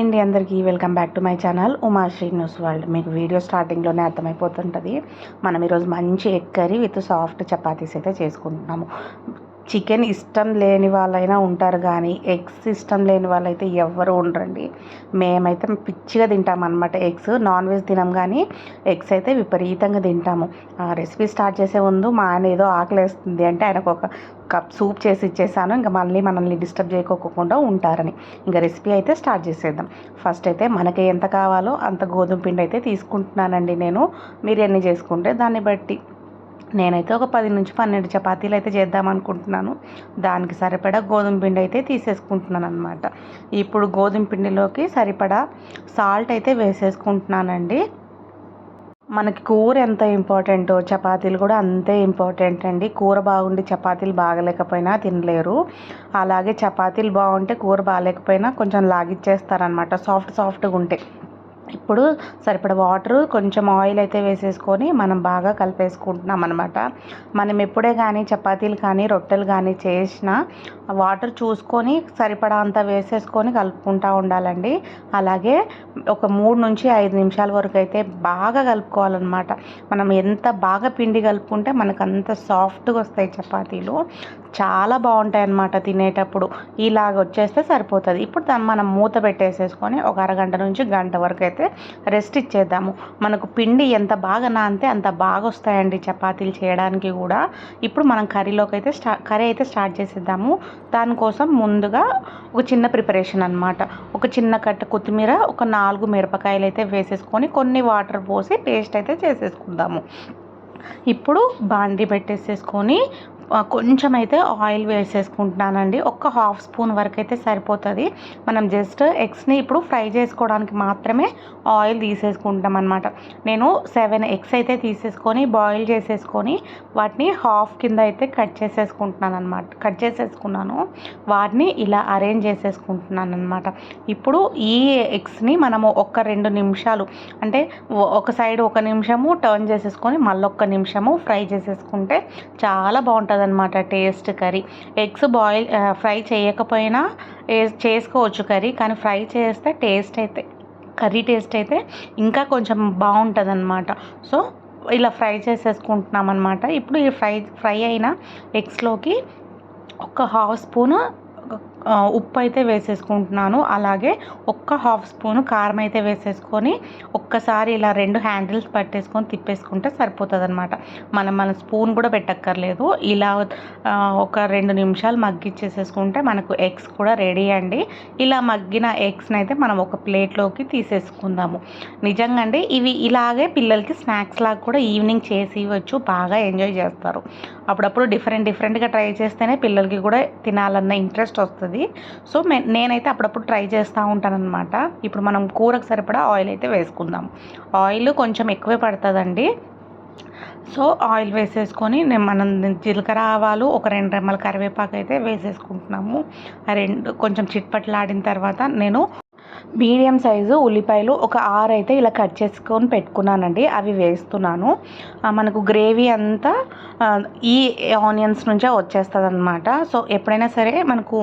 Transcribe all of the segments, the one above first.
అండి అందరికీ welcome back to my channel Umashri news world. మీకు వీడియో స్టార్టింగ్లోనే అర్థమైపోతుంటుంది. మనం ఈరోజు మంచి egg curry with soft chapatis అయితే చేసుకుంటున్నాము. చికెన్ ఇష్టం లేని వాళ్ళైనా ఉంటారు కానీ ఎగ్స్ ఇష్టం లేని వాళ్ళైతే ఎవ్వరు ఉండరండి. మేమైతే పిచ్చిగా తింటాం అనమాట ఎగ్స్. నాన్ వెజ్ తినాం కానీ ఎగ్స్ అయితే విపరీతంగా తింటాము. ఆ రెసిపీ స్టార్ట్ చేసే ముందు మా ఆయన ఏదో ఆకలేస్తుంది అంటే ఆయనకు ఒక కప్ సూప్ చేసి ఇచ్చేసాను. ఇంకా మళ్ళీ మనల్ని డిస్టర్బ్ చేయకోకుండా ఉంటారని. ఇంకా రెసిపీ అయితే స్టార్ట్ చేసేద్దాం. ఫస్ట్ అయితే మనకి ఎంత కావాలో అంత గోధుమ పిండి అయితే తీసుకుంటున్నానండి నేను. మీరు ఎన్ని చేసుకుంటే దాన్ని బట్టి. నేనైతే ఒక పది నుంచి పన్నెండు చపాతీలు అయితే చేద్దాం అనుకుంటున్నాను. దానికి సరిపడా గోధుమ పిండి అయితే తీసేసుకుంటున్నాను అనమాట ఇప్పుడు గోధుమ పిండిలోకి సరిపడా సాల్ట్ అయితే వేసేసుకుంటున్నానండి. మనకి కూర ఎంత ఇంపార్టెంటో చపాతీలు కూడా అంతే ఇంపార్టెంట్ అండి. కూర బాగుండి చపాతీలు బాగలేకపోయినా తినలేరు. అలాగే చపాతీలు బాగుంటే కూర బాగాలేకపోయినా కొంచెం లాగిచ్చేస్తారనమాట సాఫ్ట్ సాఫ్ట్గా ఉంటాయి ఇప్పుడు సరిపడ వాటర్ కొంచెం ఆయిల్ అయితే వేసేసుకొని మనం బాగా కలిపేసుకుంటున్నాం అనమాట మనం ఎప్పుడే కానీ చపాతీలు కానీ రొట్టెలు కానీ చేసినా వాటర్ చూసుకొని సరిపడా అంత వేసేసుకొని కలుపుకుంటూ ఉండాలండి. అలాగే ఒక మూడు నుంచి ఐదు నిమిషాల వరకు అయితే బాగా కలుపుకోవాలన్నమాట. మనం ఎంత బాగా పిండి కలుపుకుంటే మనకు అంత సాఫ్ట్గా వస్తాయి చపాతీలు. చాలా బాగుంటాయి అన్నమాట తినేటప్పుడు. ఇలాగ వచ్చేస్తే సరిపోతుంది. ఇప్పుడు దాన్ని మనం మూత పెట్టేసేసుకొని ఒక అరగంట నుంచి గంట వరకు అయితే రెస్ట్ ఇచ్చేద్దాము. మనకు పిండి ఎంత బాగా నానితే అంత బాగా వస్తాయండి చపాతీలు చేయడానికి కూడా. ఇప్పుడు మనం కర్రీలోకి అయితే స్టా కర్రీ అయితే స్టార్ట్ చేసేద్దాము. దానికోసం ముందుగా ఒక చిన్న ప్రిపరేషన్ అనమాట ఒక చిన్న కట్ట కొత్తిమీర ఒక నాలుగు మిరపకాయలు అయితే వేసేసుకొని కొన్ని వాటర్ పోసి పేస్ట్ అయితే చేసేసుకుందాము. ఇప్పుడు బాండి పెట్టేసేసుకొని కొంచెం అయితే ఆయిల్ వేసేసుకుంటున్నానండి. ఒక్క హాఫ్ స్పూన్ వరకు అయితే సరిపోతుంది. మనం జస్ట్ ఎగ్స్ని ఇప్పుడు ఫ్రై చేసుకోవడానికి మాత్రమే ఆయిల్ తీసేసుకుంటాం అనమాట నేను సెవెన్ ఎగ్స్ అయితే తీసేసుకొని బాయిల్ చేసేసుకొని వాటిని హాఫ్ కింద అయితే కట్ చేసేసుకుంటున్నాను అనమాట కట్ చేసేసుకున్నాను. వాటిని ఇలా అరేంజ్ చేసేసుకుంటున్నాను అనమాట ఇప్పుడు ఈ ఎగ్స్ని మనము ఒక్క రెండు నిమిషాలు అంటే ఒక సైడ్ ఒక నిమిషము టర్న్ చేసేసుకొని మళ్ళీ ఒక్క నిమిషము ఫ్రై చేసేసుకుంటే చాలా బాగుంటుంది. అనమాట taste curry. Eggs boil fry చేయకపోయినా చేసుకోవచ్చు కర్రీ కానీ ఫ్రై చేస్తే టేస్ట్ అయితే కర్రీ టేస్ట్ అయితే ఇంకా కొంచెం బాగుంటుంది అనమాట సో ఇలా ఫ్రై చేసేసుకుంటున్నాం అనమాట ఇప్పుడు ఈ ఫ్రై ఫ్రై అయిన ఎగ్స్లోకి ఒక హాఫ్ స్పూను ఉప్పు అయితే వేసేసుకుంటున్నాను. అలాగే ఒక్క హాఫ్ స్పూన్ కారం అయితే వేసేసుకొని ఒక్కసారి ఇలా రెండు హ్యాండిల్స్ పట్టేసుకొని తిప్పేసుకుంటే సరిపోతుంది అనమాట మనం మన స్పూన్ కూడా పెట్టక్కర్లేదు. ఇలా ఒక రెండు నిమిషాలు మగ్గిచ్చేసేసుకుంటే మనకు ఎగ్స్ కూడా రెడీ అండి. ఇలా మగ్గిన ఎగ్స్ని అయితే మనం ఒక ప్లేట్లోకి తీసేసుకుందాము. నిజంగా అండి ఇవి ఇలాగే పిల్లలకి స్నాక్స్ లాగా కూడా ఈవినింగ్ చేసి ఇవ్వచ్చు బాగా ఎంజాయ్ చేస్తారు. అప్పుడప్పుడు డిఫరెంట్ డిఫరెంట్గా ట్రై చేస్తేనే పిల్లలకి కూడా తినాలన్న ఇంట్రెస్ట్ వస్తుంది. సో నేనైతే అప్పుడప్పుడు ట్రై చేస్తూ ఉంటానన్నమాట. ఇప్పుడు మనం కూరకు సరిపడా ఆయిల్ అయితే వేసుకుందాం. ఆయిల్ కొంచెం ఎక్కువే పడుతుందండి. సో ఆయిల్ వేసేసుకొని నేను మనం జీలకర్ర ఆవాలు ఒక రెండు రెమ్మల కరివేపాకు అయితే వేసేసుకుంటున్నాము. ఆ రెండు కొంచెం చిట్పట్లాడిన తర్వాత నేను మీడియం సైజు ఉల్లిపాయలు ఒక ఆరు అయితే ఇలా కట్ చేసుకొని పెట్టుకున్నానండి. అవి వేస్తున్నాను. మనకు గ్రేవీ అంతా ఈ ఆనియన్స్ నుంచే వచ్చేస్తుంది అనమాట సో ఎప్పుడైనా సరే మనకు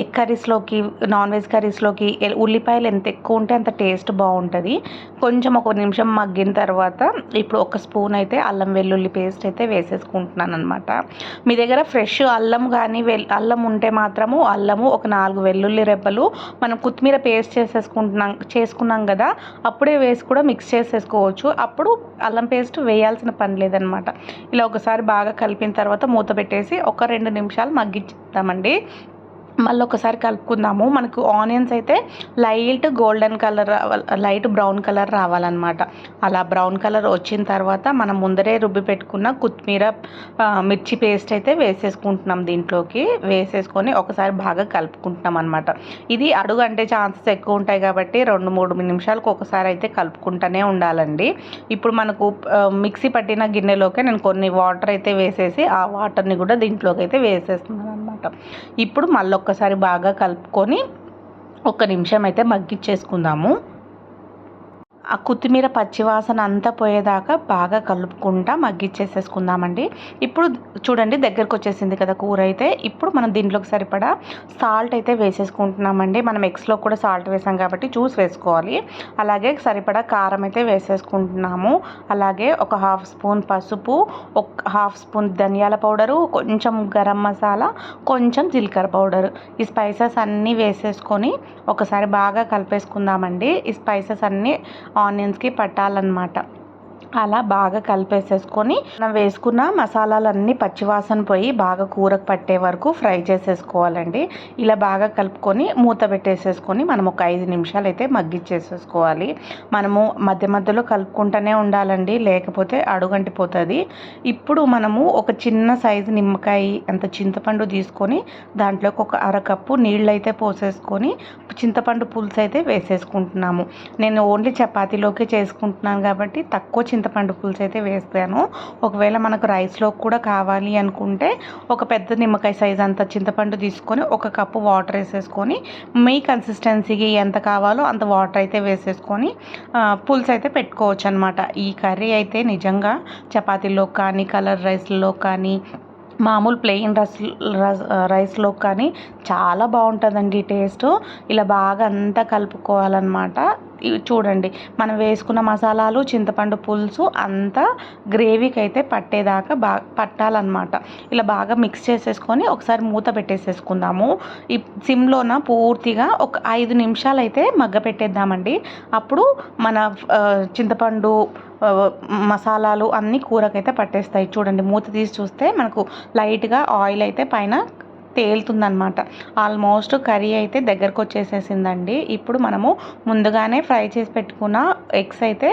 ఎగ్ కర్రీస్లోకి నాన్ వెజ్ కర్రీస్లోకి ఉల్లిపాయలు ఎంత ఎక్కువ ఉంటే అంత టేస్ట్ బాగుంటుంది. కొంచెం ఒక నిమిషం మగ్గిన తర్వాత ఇప్పుడు ఒక స్పూన్ అయితే అల్లం వెల్లుల్లి పేస్ట్ అయితే వేసేసుకుంటున్నాను అనమాట మీ దగ్గర ఫ్రెష్ అల్లం కానీ వెల్ అల్లం ఉంటే మాత్రము అల్లము ఒక నాలుగు వెల్లుల్లి రెబ్బలు మనం కొత్తిమీర పేస్ట్ చేసే వేసేసుకుంటున్నాం చేసుకున్నాం కదా అప్పుడే వేసి కూడా మిక్స్ చేసేసుకోవచ్చు. అప్పుడు అల్లం పేస్ట్ వేయాల్సిన పని లేదనమాట. ఇలా ఒకసారి బాగా కలిపిన తర్వాత మూత పెట్టేసి ఒక రెండు నిమిషాలు మగ్గించుతామండి మళ్ళీ ఒకసారి కలుపుకుందాము. మనకు ఆనియన్స్ అయితే light golden colour light brown colour రావాలన్నమాట. అలా బ్రౌన్ కలర్ వచ్చిన తర్వాత మనం ముందరే రుబ్బి పెట్టుకున్న కొత్తిమీర మిర్చి పేస్ట్ అయితే వేసేసుకుంటున్నాం దీంట్లోకి. వేసేసుకొని ఒకసారి బాగా కలుపుకుంటున్నాం అనమాట ఇది అడుగు అంటే ఛాన్సెస్ ఎక్కువ ఉంటాయి కాబట్టి రెండు మూడు నిమిషాలకు ఒకసారి అయితే కలుపుకుంటూనే ఉండాలండి. ఇప్పుడు మనకు మిక్సీ పట్టిన గిన్నెలోకి నేను కొన్ని వాటర్ అయితే వేసేసి ఆ వాటర్ని కూడా దీంట్లోకి అయితే వేసేస్తున్నాను అనమాట ఇప్పుడు మళ్ళీ ఒక్కసారి బాగా కలుపుకొని ఒక నిమిషం అయితే మగ్గిచ్చేసుకుందాము ఆ కొత్తిమీర పచ్చివాసన అంతా పోయేదాకా బాగా కలుపుకుంటా మగ్గిచ్చేసేసుకుందామండి. ఇప్పుడు చూడండి దగ్గరకు వచ్చేసింది కదా కూర అయితే ఇప్పుడు మనం దీంట్లోకి సరిపడా సాల్ట్ అయితే వేసేసుకుంటున్నామండి. మనం ఎగ్స్లో కూడా సాల్ట్ వేసాం కాబట్టి చూసి వేసుకోవాలి. అలాగే సరిపడా కారం అయితే వేసేసుకుంటున్నాము. అలాగే ఒక హాఫ్ స్పూన్ పసుపు ఒక హాఫ్ స్పూన్ ధనియాల పౌడరు కొంచెం గరం మసాలా కొంచెం జీలకర్ర పౌడర్. ఈ స్పైసెస్ అన్నీ వేసేసుకొని ఒకసారి బాగా కలిపేసుకుందామండి. ఈ స్పైసెస్ అన్నీ ఆనియన్స్కి పట్టాలన్నమాట. అలా బాగా కలిపేసేసుకొని మనం వేసుకున్న మసాలాలన్నీ పచ్చివాసన పోయి బాగా కూరకు పట్టే వరకు ఫ్రై చేసేసుకోవాలండి. ఇలా బాగా కలుపుకొని మూత పెట్టేసేసుకొని మనం ఒక ఐదు నిమిషాలు అయితే మగ్గిచ్చేసేసుకోవాలి. మనము మధ్య మధ్యలో కలుపుకుంటూనే ఉండాలండి లేకపోతే అడుగంటిపోతుంది. ఇప్పుడు మనము ఒక చిన్న సైజు నిమ్మకాయ అంత చింతపండు తీసుకొని దాంట్లోకి ఒక అరకప్పు నీళ్ళు అయితే పోసేసుకొని చింతపండు పులుసు అయితే వేసేసుకుంటున్నాము. నేను ఓన్లీ చపాతీలోకి చేసుకుంటున్నాను కాబట్టి తక్కువ చింతపండు పులుసు అయితే వేస్తాను. ఒకవేళ మనకు రైస్లో కూడా కావాలి అనుకుంటే ఒక పెద్ద నిమ్మకాయ సైజ్ అంత చింతపండు తీసుకొని ఒక కప్పు వాటర్ వేసేసుకొని మీ కన్సిస్టెన్సీకి ఎంత కావాలో అంత వాటర్ అయితే వేసేసుకొని పులుసు అయితే పెట్టుకోవచ్చు అనమాట ఈ కర్రీ అయితే నిజంగా చపాతీలో కానీ కలర్ రైస్లో కానీ మామూలు ప్లెయిన్ రస్ రైస్లో కానీ చాలా బాగుంటుందండి టేస్ట్. ఇలా బాగా అంతా కలుపుకోవాలన్నమాట. ఇవి చూడండి మనం వేసుకున్న మసాలాలు చింతపండు పులుసు అంతా గ్రేవీకి అయితే పట్టేదాకా బాగా పట్టాలన్నమాట. ఇలా బాగా మిక్స్ చేసేసుకొని ఒకసారి మూత పెట్టేసేసుకుందాము. ఈ సిమ్లోన పూర్తిగా ఒక ఐదు నిమిషాలు అయితే మగ్గ పెట్టేద్దామండి అప్పుడు మన చింతపండు మసాలాలు అన్నీ కూరకైతే పట్టేస్తాయి. చూడండి మూత తీసి చూస్తే మనకు లైట్గా ఆయిల్ అయితే పైన తేలుతుందనమాట ఆల్మోస్ట్ కర్రీ అయితే దగ్గరకు వచ్చేసేసిందండి ఇప్పుడు మనము ముందుగానే ఫ్రై చేసి పెట్టుకున్న ఎగ్స్ అయితే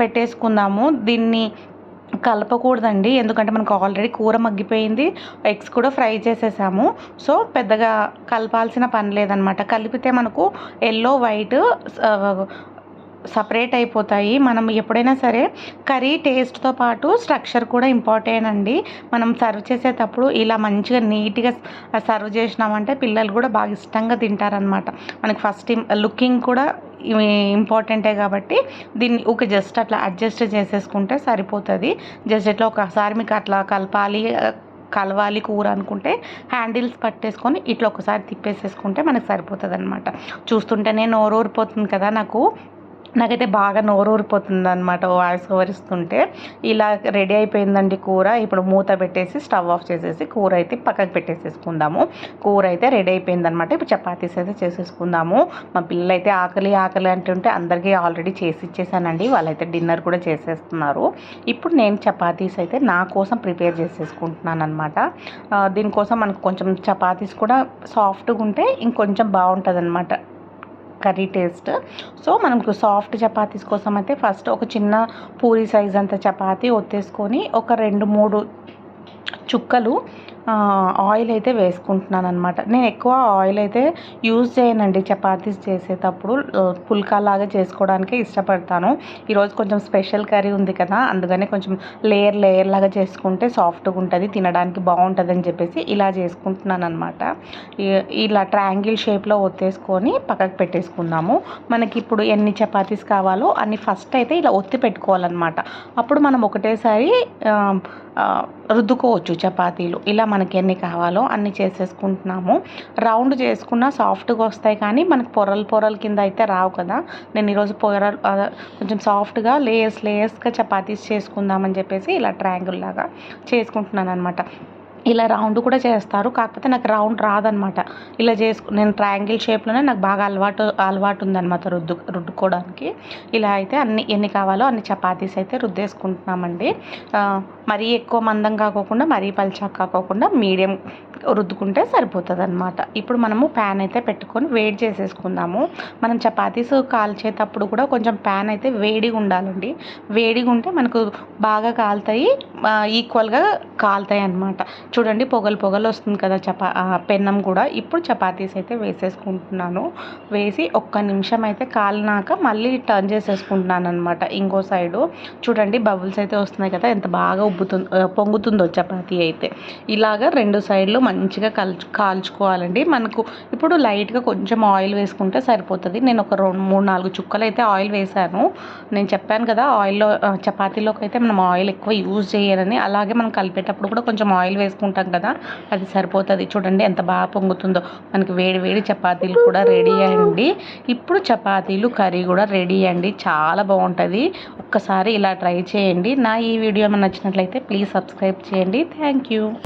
పెట్టేసుకుందాము. దీన్ని కలపకూడదండి. ఎందుకంటే మనకు ఆల్రెడీ కూర మగ్గిపోయింది. ఎగ్స్ కూడా ఫ్రై చేసేసాము. సో పెద్దగా కలపాల్సిన పని లేదనమాట కలిపితే మనకు ఎల్లో వైట్ సపరేట్ అయిపోతాయి. మనం ఎప్పుడైనా సరే కర్రీ టేస్ట్తో పాటు స్ట్రక్చర్ కూడా ఇంపార్టెంట్ అండి. మనం సర్వ్ చేసేటప్పుడు ఇలా మంచిగా నీట్గా సర్వ్ చేసినామంటే పిల్లలు కూడా బాగా ఇష్టంగా తింటారనమాట మనకి ఫస్ట్ లుకింగ్ కూడా ఇంపార్టెంటే కాబట్టి దీన్ని ఒక జస్ట్ అట్లా అడ్జస్ట్ చేసేసుకుంటే సరిపోతుంది. జస్ట్ ఇట్లా ఒకసారి మీకు అట్లా కలపాలి కలవాలి కూర అనుకుంటే హ్యాండిల్స్ పట్టేసుకొని ఇట్లా ఒకసారి తిప్పేసేసుకుంటే మనకు సరిపోతుంది అనమాట చూస్తుంటేనే నోరూరిపోతుంది కదా నాకు. నాకైతే బాగా నోరు ఊరిపోతుంది అనమాట వాయిస్ ఓవర్ ఇస్తుంటే ఇలా రెడీ అయిపోయిందండి కూర. ఇప్పుడు మూత పెట్టేసి స్టవ్ ఆఫ్ చేసేసి కూర అయితే పక్కకు పెట్టేసేసుకుందాము. కూర అయితే రెడీ అయిపోయింది అనమాట ఇప్పుడు చపాతీస్ అయితే చేసేసుకుందాము. మా పిల్లలు అయితే ఆకలి ఆకలి అంటుంటే అందరికీ ఆల్రెడీ చేసి ఇచ్చేసానండి. వాళ్ళైతే డిన్నర్ కూడా చేసేస్తున్నారు. ఇప్పుడు నేను చపాతీస్ అయితే నా కోసం ప్రిపేర్ చేసేసుకుంటున్నాను అనమాట దీనికోసం మనకు కొంచెం చపాతీస్ కూడా సాఫ్ట్గా ఉంటే ఇంకొంచెం బాగుంటుంది అనమాట కర్రీ టేస్ట్. సో మనకు సాఫ్ట్ చపాతీస్ కోసం అయితే ఫస్ట్ ఒక చిన్న పూరి సైజ్ అంత చపాతీ ఒత్తేసుకొని ఒక రెండు మూడు చుక్కలు ఆయిల్ అయితే వేసుకుంటున్నాను అనమాట నేను ఎక్కువ ఆయిల్ అయితే యూజ్ చేయనండి. చపాతీస్ చేసేటప్పుడు పుల్కాలాగా చేసుకోవడానికి ఇష్టపడతాను. ఈరోజు కొంచెం స్పెషల్ కర్రీ ఉంది కదా అందుకనే కొంచెం లేయర్ లేయర్ లాగా చేసుకుంటే సాఫ్ట్గా ఉంటుంది తినడానికి బాగుంటుంది అని చెప్పేసి ఇలా చేసుకుంటున్నాను అనమాట ఇలా ట్రయాంగిల్ షేప్లో ఒత్తేసుకొని పక్కకు పెట్టేసుకుందాము. మనకి ఇప్పుడు ఎన్ని చపాతీస్ కావాలో అన్ని ఫస్ట్ అయితే ఇలా ఒత్తి పెట్టుకోవాలన్నమాట. అప్పుడు మనం ఒకటేసారి రుద్దుకోవచ్చు చపాతీలు. ఇలా మనకి ఎన్ని కావాలో అన్ని చేసేసుకుంటున్నాము. రౌండ్ చేసుకున్న సాఫ్ట్గా వస్తాయి కానీ మనకు పొరలు పొరల కింద అయితే రావు కదా. నేను ఈరోజు పొర కొంచెం సాఫ్ట్గా లేయర్స్ లేయర్స్గా చపాతీస్ చేసుకుందామని చెప్పేసి ఇలా ట్రయాంగిల్ లాగా చేసుకుంటున్నాను అనమాట ఇలా రౌండ్ కూడా చేస్తారు. కాకపోతే నాకు రౌండ్ రాదనమాట. ఇలా చేసుకు నేను ట్రయాంగిల్ షేప్లోనే నాకు బాగా అలవాటు అలవాటు ఉందన్నమాట రుద్దు రుద్దుకోవడానికి ఇలా అయితే అన్ని ఎన్ని కావాలో అన్ని చపాతీస్ అయితే రుద్దేసుకుంటున్నామండి. మరీ ఎక్కువ మందం కాకోకుండా మరీ పల్చా కాకోకుండా మీడియం రుద్దుకుంటే సరిపోతుంది అనమాట ఇప్పుడు మనము ప్యాన్ అయితే పెట్టుకొని వేడి చేసేసుకుందాము. మనం చపాతీస్ కాల్చేటప్పుడు కూడా కొంచెం ప్యాన్ అయితే వేడిగా ఉండాలండి. వేడిగా ఉంటే మనకు బాగా కాలుతాయి ఈక్వల్గా కాలుతాయి అనమాట చూడండి పొగలు పొగలు వస్తుంది కదా చపా పెన్నం కూడా. ఇప్పుడు చపాతీస్ అయితే వేసేసుకుంటున్నాను. వేసి ఒక్క నిమిషం అయితే కాలినాక మళ్ళీ టర్న్ చేసేసుకుంటున్నాను అనమాట ఇంకో సైడు చూడండి బబుల్స్ అయితే వస్తున్నాయి కదా ఎంత బాగా ఉబ్బుతుంది పొంగుతుందో చపాతీ అయితే. ఇలాగ రెండు సైడ్లు మంచిగా కలుచు కాల్చుకోవాలండి. మనకు ఇప్పుడు లైట్గా కొంచెం ఆయిల్ వేసుకుంటే సరిపోతుంది. నేను ఒక రెండు మూడు నాలుగు చుక్కలు అయితే ఆయిల్ వేసాను. నేను చెప్పాను కదా ఆయిల్లో చపాతీలోకి అయితే మనం ఆయిల్ ఎక్కువ యూజ్ చేయాలని అలాగే మనం కలిపేటప్పుడు కూడా కొంచెం ఆయిల్ వేసుకుంటాం కదా అది సరిపోతుంది. చూడండి ఎంత బాగా పొంగుతుందో. మనకి వేడి వేడి చపాతీలు కూడా రెడీ అండి. ఇప్పుడు చపాతీలు కర్రీ కూడా రెడీ అండి. చాలా బాగుంటుంది. ఒక్కసారి ఇలా ట్రై చేయండి. నా ఈ వీడియో ఏమైనా నచ్చినట్లయితే ప్లీజ్ సబ్స్క్రైబ్ చేయండి. Thank you.